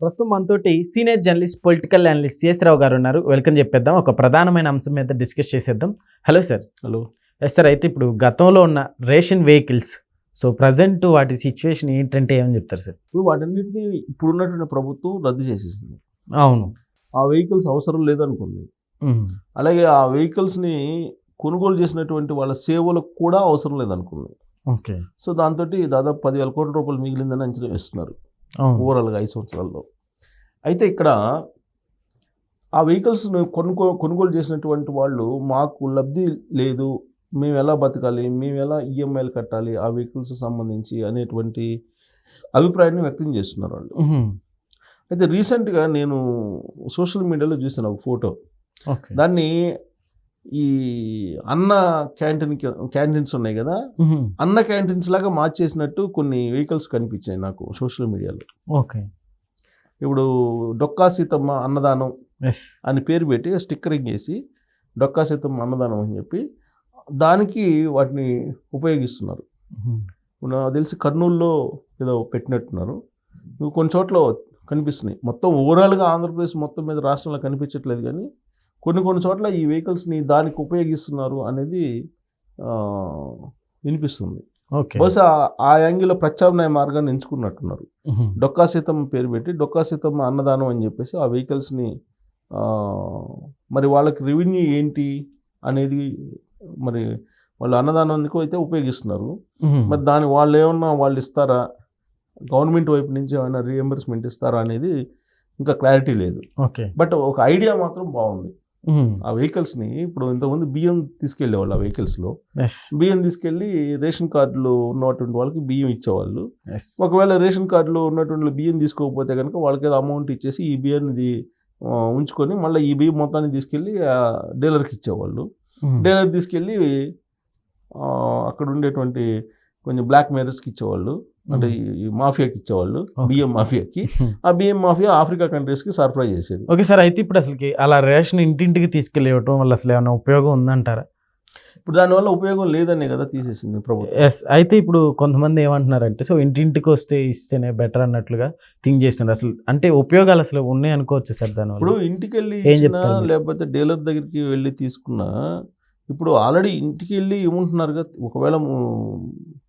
ప్రస్తుతం మనతోటి senior journalist political analyst C S Rao గారు ఉన్నారు వెల్కమ్ చెప్పేద్దాం. ఒక ప్రధానమైన అంశం మీద డిస్కస్ చేసేద్దాం. Hello sir. Hello. Yes sir అయితే ఇప్పుడు గతంలో ఉన్న రేషన్ వెహికల్స్ సో ప్రజెంట్ వాటి సిచ్యువేషన్ ఏంటంటే ఏమని చెప్తారు సార్? ఇప్పుడు వాటన్నిటిని ఇప్పుడున్నటువంటి ప్రభుత్వం రద్దు చేసేసింది. అవును. ఆ వెహికల్స్ అవసరం లేదనుకుంది. అలాగే ఆ వెహికల్స్ని కొనుగోలు చేసినటువంటి వాళ్ళ సేవలకు కూడా అవసరం లేదనుకుంది. ఓకే. సో దాంతో దాదాపు పదివేల కోట్ల రూపాయలు మిగిలిందని అంచనా వేస్తున్నారు. ఓవరాల్గా ఐదు సంవత్సరాల్లో. అయితే ఇక్కడ ఆ వెహికల్స్ను కొనుగో కొనుగోలు చేసినటువంటి వాళ్ళు మాకు లబ్ధి లేదు మేము ఎలా బతకాలి మేము ఎలా ఈఎంఐలు కట్టాలి ఆ వెహికల్స్ సంబంధించి అనేటువంటి అభిప్రాయాన్ని వ్యక్తం చేస్తున్నారు వాళ్ళు. అయితే రీసెంట్గా నేను సోషల్ మీడియాలో చూసాను ఒక ఫోటో. దాన్ని ఈ అన్న క్యాంటీన్ క్యాంటీన్స్ ఉన్నాయి కదా. అన్న క్యాంటీన్స్ లాగా మార్చేసినట్టు కొన్ని వెహికల్స్ కనిపించాయి నాకు సోషల్ మీడియాలో. ఓకే. ఇప్పుడు డొక్కా సీతమ్మ అన్నదానం అని పేరు పెట్టి స్టిక్కరింగ్ వేసి డొక్కా సీతమ్మ అన్నదానం అని చెప్పి దానికి వాటిని ఉపయోగిస్తున్నారు. నాకు తెలిసి కర్నూలులో ఏదో పెట్టినట్టున్నారు. కొన్ని చోట్ల కనిపిస్తున్నాయి. మొత్తం ఓవరాల్గా ఆంధ్రప్రదేశ్ మొత్తం మీద రాష్ట్రంలో కనిపించట్లేదు కానీ కొన్ని కొన్ని చోట్ల ఈ వెహికల్స్ని దానికి ఉపయోగిస్తున్నారు అనేది వినిపిస్తుంది. ఓకే. బహుశా ఆ యాంగిల్లో ప్రత్యామ్నాయ మార్గాన్ని ఎంచుకున్నట్టున్నారు. డొక్కా సీతమ్మ పేరు పెట్టి డొక్కా సీతమ్మ అన్నదానం అని చెప్పేసి ఆ వెహికల్స్ని మరి వాళ్ళకి రెవెన్యూ ఏంటి అనేది మరి వాళ్ళు అన్నదానానికి అయితే ఉపయోగిస్తున్నారు. మరి దాని వాళ్ళు ఏమన్నా వాళ్ళు ఇస్తారా? గవర్నమెంట్ వైపు నుంచి ఏమైనా రీఎంబర్స్మెంట్ ఇస్తారా అనేది ఇంకా క్లారిటీ లేదు. ఓకే. బట్ ఒక ఐడియా మాత్రం బాగుంది. ఆ వెహికల్స్ని ఇప్పుడు ఇంతకుముందు బియ్యం తీసుకెళ్ళేవాళ్ళు ఆ వెహికల్స్లో. బియ్యం తీసుకెళ్ళి రేషన్ కార్డులు ఉన్నటువంటి వాళ్ళకి బియ్యం ఇచ్చేవాళ్ళు. ఒకవేళ రేషన్ కార్డులో ఉన్నటువంటి బియ్యం తీసుకోకపోతే కనుక వాళ్ళకి ఏదో అమౌంట్ ఇచ్చేసి ఈ బియ్యాన్ని ఉంచుకొని మళ్ళీ ఈ బియ్యం మొత్తాన్ని తీసుకెళ్ళి ఆ డీలర్కి ఇచ్చేవాళ్ళు. డీలర్ తీసుకెళ్ళి అక్కడ ఉండేటువంటి కొంచెం బ్లాక్ మేరర్స్కి ఇచ్చేవాళ్ళు. అంటే ఈ మాఫియాకి ఇచ్చేవాళ్ళు. బియ్యం మాఫియాకి. ఆ బియ్యం మాఫియా ఆఫ్రికా కంట్రీస్కి సరఫరా చేసేది ఓకే సార్ అయితే ఇప్పుడు అసలుకి అలా రేషన్ ఇంటింటికి తీసుకెళ్ళివ్వటం వల్ల అసలు ఏమైనా ఉపయోగం ఉందంటారా ఇప్పుడు దానివల్ల ఉపయోగం లేదనే కదా తీసేసింది ప్రభుత్వం ఎస్ అయితే ఇప్పుడు కొంతమంది ఏమంటున్నారంటే సో ఇంటింటికి వస్తే ఇస్తేనే బెటర్ అన్నట్లుగా థింక్ చేస్తున్నారు అసలు అంటే ఉపయోగాలు అసలు ఉన్నాయి అనుకోవచ్చు సార్ ఇప్పుడు దానివల్ల ఇంటికి వెళ్ళి? లేకపోతే డీలర్ దగ్గరికి వెళ్ళి తీసుకున్నా ఇప్పుడు ఆల్రెడీ ఇంటికి వెళ్ళి ఏముంటున్నారుగా ఒకవేళ ము- ఆ,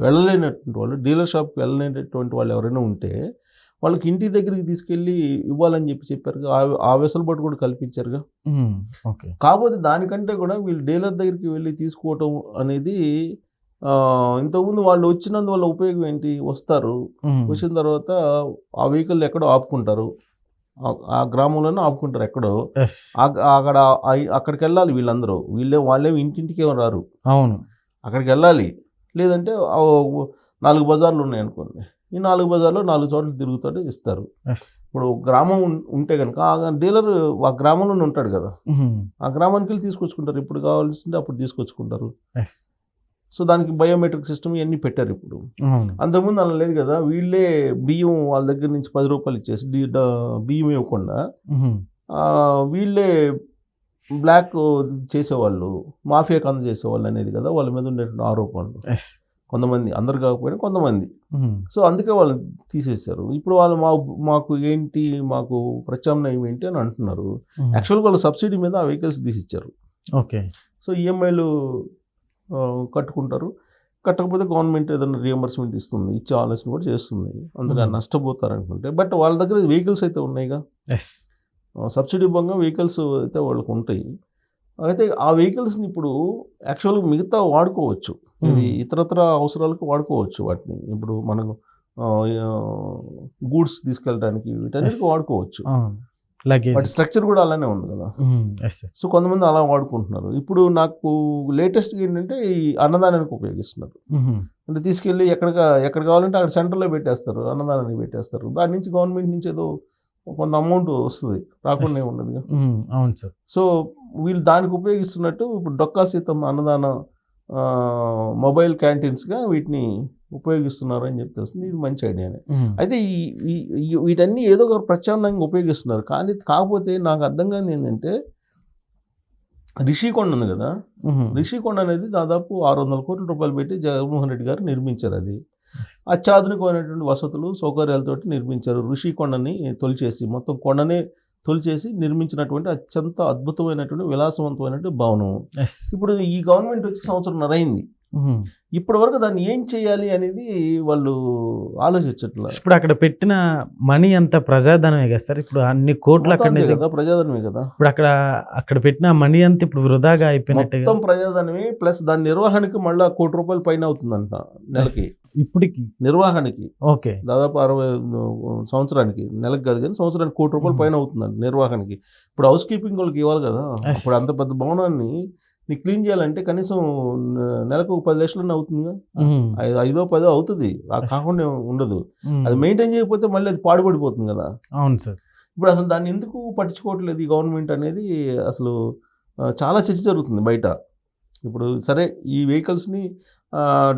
వెళ్ళలేనటువంటి వాళ్ళు డీలర్ షాప్కి వెళ్ళలేనటువంటి వాళ్ళు ఎవరైనా ఉంటే వాళ్ళకి ఇంటి దగ్గరికి తీసుకెళ్ళి ఇవ్వాలని చెప్పి చెప్పారుగా. ఆ- వెసులుబాటు కూడా కల్పించారుగా. ఓకే. కాకపోతే దానికంటే కూడా వీళ్ళు డీలర్ దగ్గరికి వెళ్ళి తీసుకోవటం అనేది ఇంతకుముందు వాళ్ళు వచ్చినందువల్ల ఉపయోగం ఏంటి? వస్తారు. వచ్చిన తర్వాత ఆ వెహికల్ ఎక్కడో ఆపుకుంటారు. ఆ- గ్రామంలోనే ఆపుకుంటారు ఎక్కడో. అక్కడ అక్కడికి వెళ్ళాలి వీళ్ళందరూ. వీళ్ళే వాళ్ళే ఇంటింటికి ఏమో రారు. అవును. అక్కడికి వెళ్ళాలి. లేదంటే నాలుగు బజార్లు ఉన్నాయి అనుకోండి. ఈ నాలుగు బజార్లో నాలుగు చోట్ల తిరుగుతాడు ఇస్తారు. ఇప్పుడు గ్రామం ఉంటే కనుక ఆ డీలర్ ఆ గ్రామంలోనే ఉంటాడు కదా. ఆ గ్రామానికి వెళ్ళి తీసుకొచ్చుకుంటారు. ఇప్పుడు కావాల్సింటే అప్పుడు తీసుకొచ్చుకుంటారు. సో దానికి బయోమెట్రిక్ సిస్టమ్ ఇవన్నీ పెట్టారు ఇప్పుడు. అంతకుముందు అలా లేదు కదా. వీళ్ళే బియ్యం వాళ్ళ దగ్గర నుంచి పది రూపాయలు ఇచ్చేసి బియ్యం ఇవ్వకుండా వీళ్ళే బ్లాక్ చేసేవాళ్ళు మాఫియాకి అందజేసేవాళ్ళు అనేది కదా వాళ్ళ మీద ఉండేటువంటి ఆరోపణలు. కొంతమంది అందరు కాకపోయినా కొంతమంది. సో అందుకే వాళ్ళు తీసేశారు. ఇప్పుడు వాళ్ళు మా మాకు ఏంటి మాకు ప్రత్యామ్నాయం ఏంటి అని అంటున్నారు. యాక్చువల్గా వాళ్ళు సబ్సిడీ మీద ఆ వెహికల్స్ తీసిచ్చారు. ఓకే. సో ఈఎంఐలు కట్టుకుంటారు. కట్టకపోతే గవర్నమెంట్ ఏదైనా రియంబర్స్మెంట్ ఇస్తుంది ఇచ్చే ఆలోచన కూడా చేస్తుంది. అందుకని. నష్టపోతారు అనుకుంటే. బట్ వాళ్ళ దగ్గర వెహికల్స్ అయితే ఉన్నాయిగా. ఎస్ సబ్సిడీ భంగా వెహికల్స్ అయితే వాళ్ళకు ఉంటాయి. అయితే ఆ వెహికల్స్ని ఇప్పుడు యాక్చువల్గా మిగతా వాడుకోవచ్చు. ఇది ఇతరత్ర అవసరాలకు వాడుకోవచ్చు వాటిని. ఇప్పుడు మనకు గూడ్స్ తీసుకెళ్ళడానికి వీటన్నిటికి. వాడుకోవచ్చు. వాటి స్ట్రక్చర్ కూడా అలానే ఉంది కదా. సో కొంతమంది అలా వాడుకుంటున్నారు. ఇప్పుడు నాకు లేటెస్ట్ ఏంటంటే ఈ అన్నదానానికి ఉపయోగిస్తున్నారు. అంటే తీసుకెళ్ళి ఎక్కడ ఎక్కడ కావాలంటే అక్కడ సెంటర్లో పెట్టేస్తారు అన్నదానానికి పెట్టేస్తారు. దాని నుంచి గవర్నమెంట్ నుంచి ఏదో కొంత అమౌంట్ వస్తుంది రాకుండా. ఉండదు అవును సార్. సో వీళ్ళు దానికి ఉపయోగిస్తున్నట్టు ఇప్పుడు డొక్కా సీతమ్మ అన్నదాన మొబైల్ క్యాంటీన్స్గా వీటిని ఉపయోగిస్తున్నారు అని చెప్పి తెలుస్తుంది. ఇది మంచి ఐడియానే అయితే ఈ వీటన్నీ ఏదో ఒక ప్రత్యామ్నాయంగా ఉపయోగిస్తున్నారు. కానీ కాకపోతే నాకు అర్థం కాని ఏంటంటే రిషికొండ ఉంది కదా. రిషికొండ అనేది దాదాపు ఆరు వందల కోట్ల రూపాయలు పెట్టి జగన్మోహన్ రెడ్డి గారు నిర్మించారు అది. అత్యాధునికమైనటువంటి వసతులు సౌకర్యాలతోటి నిర్మించారు. ఋషి కొండని తొలిచేసి మొత్తం కొండనే తొలిచేసి నిర్మించినటువంటి అత్యంత అద్భుతమైనటువంటి విలాసవంతమైనటువంటి భవనం. ఇప్పుడు ఈ గవర్నమెంట్ వచ్చి సంవత్సరంన్నర అయింది. ఇప్పటి వరకు దాన్ని ఏం చేయాలి అనేది వాళ్ళు ఆలోచించట్లేదు. ఇప్పుడు అక్కడ పెట్టిన మనీ అంత ప్రజాధనమే కదా సార్? ఇప్పుడు అన్ని కోట్లు అక్కడ కదా ప్రజాధనమే కదా. ఇప్పుడు అక్కడ అక్కడ పెట్టిన మనీ అంతా ఇప్పుడు వృధాగా అయిపోయినట్టుగా. మొత్తం ప్రజాధనమే ప్లస్ దాని నిర్వహణకి మళ్ళీ కోటి రూపాయలు పైన అవుతుందంట నెలకి. ఇప్పటికి నిర్వహణకి ఓకే. దాదాపు అరవై సంవత్సరానికి నెలకు కాదు కానీ సంవత్సరానికి కోటి రూపాయలు. పైన అవుతుందండి నిర్వహణకి. ఇప్పుడు హౌస్ కీపింగ్ వాళ్ళకి ఇవ్వాలి కదా. అప్పుడు అంత పెద్ద భవనాన్ని నీ క్లీన్ చేయాలంటే కనీసం నెలకు ఒక పది లక్షలన్నా అవుతుందిగా? ఐదు ఐదో పదో అవుతుంది. కాకుండా ఉండదు. అది మెయింటైన్ చేయకపోతే మళ్ళీ అది పాడుపడిపోతుంది కదా. అవును సార్. ఇప్పుడు అసలు దాన్ని ఎందుకు పట్టించుకోవట్లేదు ఈ గవర్నమెంట్ అనేది? అసలు చాలా చర్చ జరుగుతుంది బయట. ఇప్పుడు సరే ఈ వెహికల్స్ని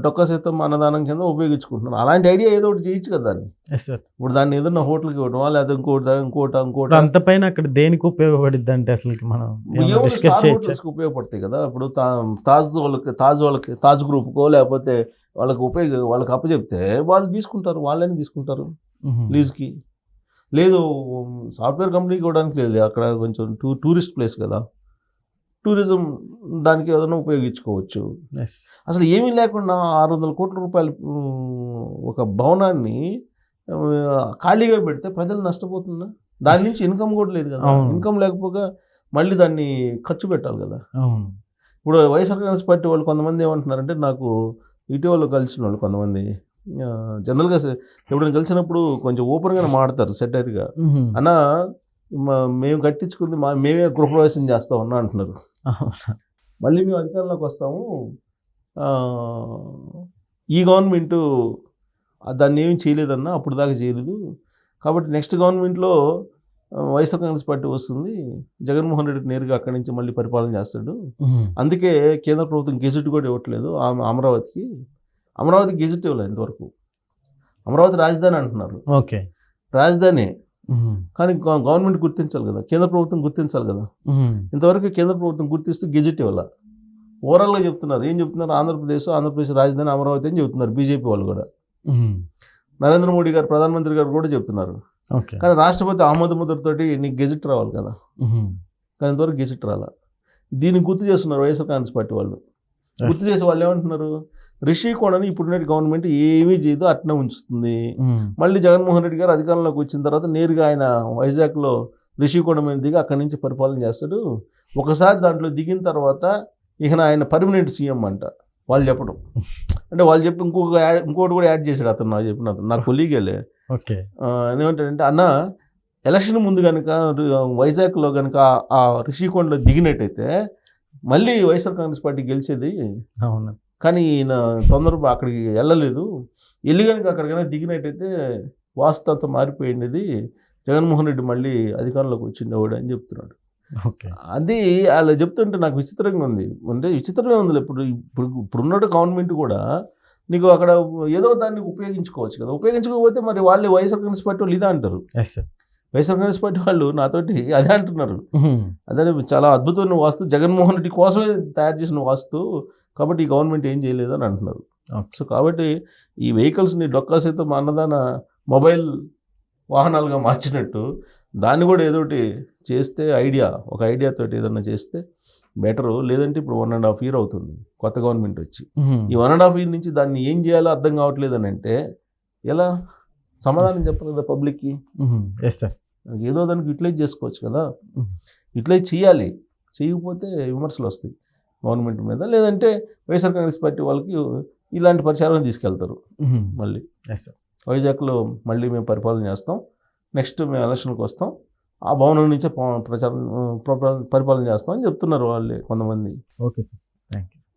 డొక్క శాతం అన్నదానం కింద ఉపయోగించుకుంటున్నారు. అలాంటి ఐడియా ఏదో ఒకటి చేయొచ్చు కదా దాన్ని. ఇప్పుడు దాన్ని ఏదన్నా హోటల్కి ఇవ్వడం లేదా ఇంకోటి ఇంకోట ఇంకోట. ఇప్పుడు అంత పైన అక్కడ దేనికి ఉపయోగపడిద్ది అంటే అసలు మనం ఉపయోగపడతాయి కదా. ఇప్పుడు తాజ్ వాళ్ళకి తాజ్ వాళ్ళకి తాజ్ గ్రూప్కో లేకపోతే వాళ్ళకి ఉపయోగ వాళ్ళకి అప్పచెప్తే వాళ్ళు తీసుకుంటారు. వాళ్ళని తీసుకుంటారు. లీజ్కి. లేదు సాఫ్ట్వేర్ కంపెనీకి ఇవ్వడానికి లేదు. అక్కడ కొంచెం టూ టూరిస్ట్ ప్లేస్ కదా. టూరిజం దానికి ఏదైనా ఉపయోగించుకోవచ్చు. అసలు ఏమీ లేకుండా ఆరు వందల కోట్ల రూపాయలు ఒక భవనాన్ని ఖాళీగా పెడితే ప్రజలు నష్టపోతుందా దాని నుంచి ఇన్కమ్ కూడా లేదు కదా. ఇన్కమ్ లేకపోగా మళ్ళీ దాన్ని ఖర్చు పెట్టాలి కదా. ఇప్పుడు వైఎస్ఆర్ కాంగ్రెస్ పార్టీ వాళ్ళు కొంతమంది ఏమంటున్నారంటే నాకు ఇటీవల కలిసిన వాళ్ళు కొంతమంది జనరల్గా ఎప్పుడైనా కలిసినప్పుడు కొంచెం ఓపెన్గానే మాడతారు సెటైర్గా. అన్న మేము కట్టించుకుంది మా మేమే గృహప్రవేశం చేస్తాం అన్న అంటున్నారు. మళ్ళీ మేము అధికారంలోకి వస్తాము. ఈ గవర్నమెంట్ దాన్ని ఏమి చేయలేదన్నా అప్పుడు దాకా చేయలేదు. కాబట్టి నెక్స్ట్ గవర్నమెంట్లో వైఎస్ఆర్ కాంగ్రెస్ పార్టీ వస్తుంది. జగన్మోహన్ రెడ్డి నేరుగా అక్కడి నుంచి మళ్ళీ పరిపాలన చేస్తాడు. అందుకే కేంద్ర ప్రభుత్వం గెజెట్ కూడా ఇవ్వట్లేదు ఆ అమరావతికి. అమరావతి గెజెట్ ఇవ్వలేదు ఇంతవరకు. అమరావతి రాజధాని అంటున్నారు. ఓకే. రాజధాని. కానీ గవ- గవర్నమెంట్ గుర్తించాలి కదా. కేంద్ర ప్రభుత్వం గుర్తించాలి కదా. ఇంతవరకు కేంద్ర ప్రభుత్వం గుర్తిస్తూ గెజెట్ ఇవ్వాల. ఓవరాల్గా చెప్తున్నారు. ఏం చెప్తున్నారు? ఆంధ్రప్రదేశ్ ఆంధ్రప్రదేశ్ రాజధాని అమరావతి అని చెప్తున్నారు బీజేపీ వాళ్ళు కూడా. నరేంద్ర మోడీ గారు ప్రధానమంత్రి గారు కూడా చెప్తున్నారు. కానీ రాష్ట్రపతి ఆమోద ముద్రతోటి నీకు గెజెట్ రావాలి కదా. కానీ ఇంతవరకు గెజెట్ రాలా. దీన్ని గుర్తు చేస్తున్నారు వైఎస్ఆర్ కాంగ్రెస్ పార్టీ వాళ్ళు. గుర్తు చేసే వాళ్ళు ఏమంటున్నారు? రిషికోణని ఇప్పుడున్న గవర్నమెంట్ ఏమీ చేయదు అట్నే ఉంచుతుంది. మళ్ళీ జగన్మోహన్ రెడ్డి గారు అధికారంలోకి వచ్చిన తర్వాత నేరుగా ఆయన వైజాగ్లో రిషికోణ మీద దిగి అక్కడి నుంచి పరిపాలన చేస్తాడు. ఒకసారి దాంట్లో దిగిన తర్వాత ఇక ఆయన పర్మనెంట్ సీఎం అంట వాళ్ళు చెప్పడం. అంటే వాళ్ళు చెప్పి ఇంకొక ఇంకోటి కూడా యాడ్ చేశాడు అతను నాకు చెప్పిన అతను నా కొలీగేలే. ఓకే. ఏమంటాడంటే అన్న ఎలక్షన్ ముందు కనుక వైజాగ్లో కనుక ఆ రిషికొండలో దిగినట్టయితే మళ్ళీ వైఎస్ఆర్ కాంగ్రెస్ పార్టీ గెలిచేది అవును. కానీ ఈయన తొందరగా అక్కడికి వెళ్ళలేదు. వెళ్ళి కనుక అక్కడికైనా దిగినట్టయితే వాస్తు అంతా మారిపోయింది జగన్మోహన్ రెడ్డి మళ్ళీ అధికారంలోకి వచ్చిండేవాడు అని చెప్తున్నాడు. ఓకే. అది అలా చెప్తుంటే నాకు విచిత్రంగా ఉంది. అంటే విచిత్రమే ఉంది. ఇప్పుడు ఇప్పుడు ఇప్పుడున్న గవర్నమెంట్ కూడా నీకు అక్కడ ఏదో దాన్ని ఉపయోగించుకోవచ్చు కదా. ఉపయోగించుకోకపోతే మరి వాళ్ళు వైఎస్ఆర్ కాంగ్రెస్ పార్టీ వాళ్ళు ఇదే అంటారు. వైఎస్ఆర్ కాంగ్రెస్ పార్టీ వాళ్ళు నాతోటి అదే అంటున్నారు. అదే చాలా అద్భుతమైన వాస్తు. జగన్మోహన్ రెడ్డి కోసమే తయారు చేసిన వాస్తు. కాబట్టి ఈ గవర్నమెంట్ ఏం చేయలేదు అని అంటున్నారు సో కాబట్టి ఈ వెహికల్స్ని డొక్కా సైతం అన్నదాన మొబైల్ వాహనాలుగా మార్చినట్టు దాన్ని కూడా ఏదో ఒకటి చేస్తే ఐడియా ఒక ఐడియా తోటి ఏదన్నా చేస్తే బెటరు. లేదంటే ఇప్పుడు వన్ అండ్ హాఫ్ ఇయర్ అవుతుంది కొత్త గవర్నమెంట్ వచ్చి. ఈ వన్ అండ్ హాఫ్ ఇయర్ నుంచి దాన్ని ఏం చేయాలో అర్థం కావట్లేదు అని అంటే ఎలా? సమాధానం చెప్పాలి కదా పబ్లిక్కి. ఎస్ సార్ ఏదో దానికి యూటిలైజ్ చేసుకోవచ్చు కదా. యూటిలైజ్ చేయాలి. చేయకపోతే విమర్శలు వస్తాయి. గవర్నమెంట్ మీద లేదంటే వైఎస్ఆర్ కాంగ్రెస్ పార్టీ వాళ్ళకి ఇలాంటి పరిచారం తీసుకెళ్తారు. మళ్ళీ. ఎస్ సార్ వైజాగ్లో మళ్ళీ మేము పరిపాలన చేస్తాం. నెక్స్ట్ మేము ఎలక్షన్కి వస్తాం. ఆ భవనం నుంచే ప్రచారం పరిపాలన చేస్తాం అని చెప్తున్నారు వాళ్ళే కొంతమంది. Okay sir